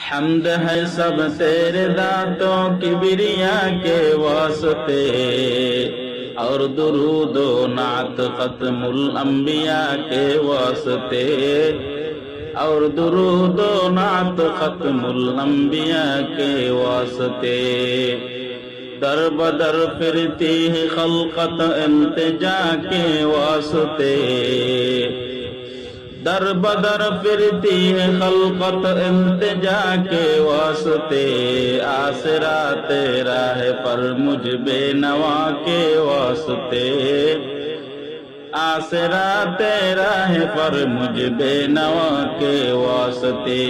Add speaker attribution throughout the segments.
Speaker 1: حمد ہے سب تیرے دانتوں کی بریا کے واسطے اور درود و نعت ختم الانبیاء کے واسطے اور درود و نعت ختم الانبیاء کے واسطے در بدر پھرتی ہے خلقت انتجا کے واسطے در بدر پھرتی ہے خلقت التجا کے واسطے آسرا تیرا ہے پر مجھ بے نوا کے واسطے آسرا تیرا ہے پر مجھ بے نوا کے واسطے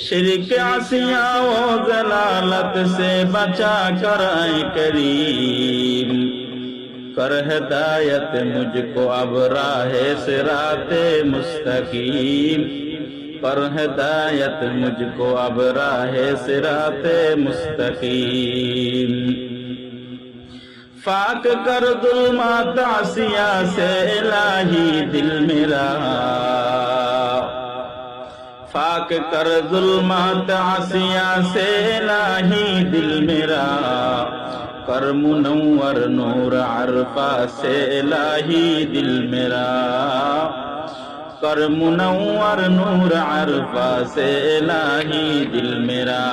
Speaker 1: شرک عصیاں و ضلالت سے بچا کر اے کریم کر ہدایت مجھ کو اب راہ سرات مستقیم. پر ہدایت مجھ کو اب راہ سرات مستقیم. فاک کر ظلمات عصیہ سے الہی دل میرا. فاک کر ظلمات عصیہ سے الہی دل میرا. کر منور نور عرفہ سے الہی دل میرا۔ کر منور نور عرفہ سے الہی دل میرا۔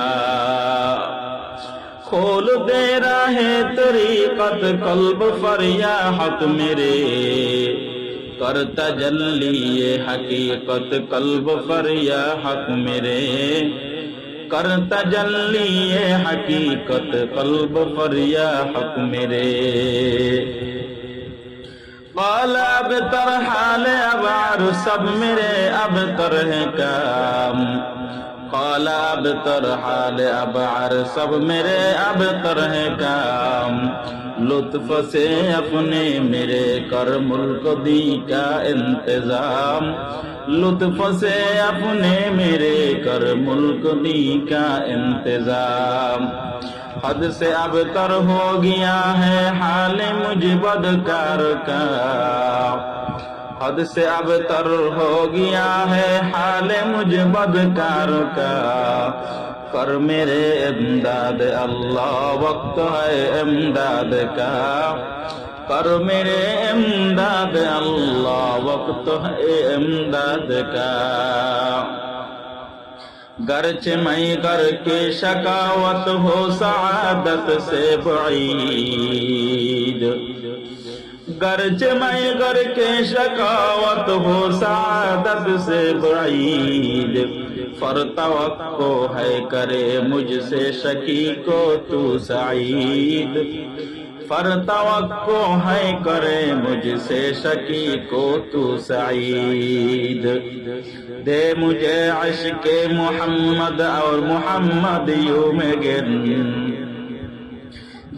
Speaker 1: کھول دے راہ طریقت قلب فریا حق میرے۔ کر تجلی حقیقت قلب فریا حق میرے۔ کر تجلی حقیقت قلب فریا حق میرے قال اب تر حال ابار سب میرے اب تر ہے کام قال اب تر حال ابار سب میرے اب تر ہے کام لطف سے اپنے میرے کر ملک دی کا انتظام؟ لطف سے اپنے میرے کر ملک دی کا انتظام؟ حد سے اب تر ہو گیا ہے حال مجھ بدکار کا۔ حد سے اب تر ہو گیا ہے حال مجھ بدکار کا۔ کر میرے امداد اللہ وقت ہے امداد کا کر میرے امداد اللہ وقت ہے امداد کا گرچ میں کر کے شکاوت ہو سعادت سے بعید گرچ میں گر کے شکاوت ہو سعادت سے بعید، فر توقع ہے کرے مجھ سے شکی کو تو سعید۔ فر توقع ہے کرے مجھ سے شکی کو تو سعید۔ دے مجھے عشق محمد اور محمد یوں میں گن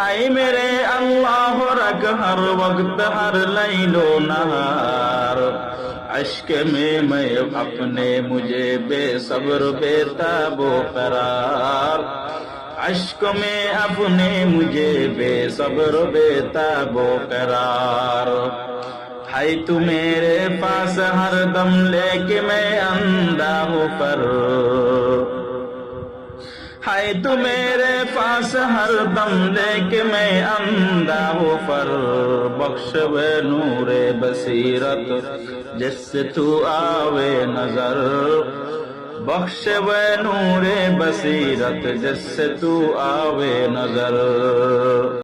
Speaker 1: اے میرے اللہ رکھ ہر وقت ہر لیلو نہار۔ عشق میں میں اپنے مجھے بے صبر، بے تاب و قرار۔ عشق میں اپنے مجھے بے صبر، بے تاب و قرار۔ ہے تو میرے پاس ہر دم لے کے میں اندھا ہوں پر۔ آئے تو میرے پاس ہر دم لے کے میں اندھا ہو پر بخش و نور بصیرت، جس سے تو آوے نظر۔ بخش و نور بصیرت، جس سے تو آوے نظر۔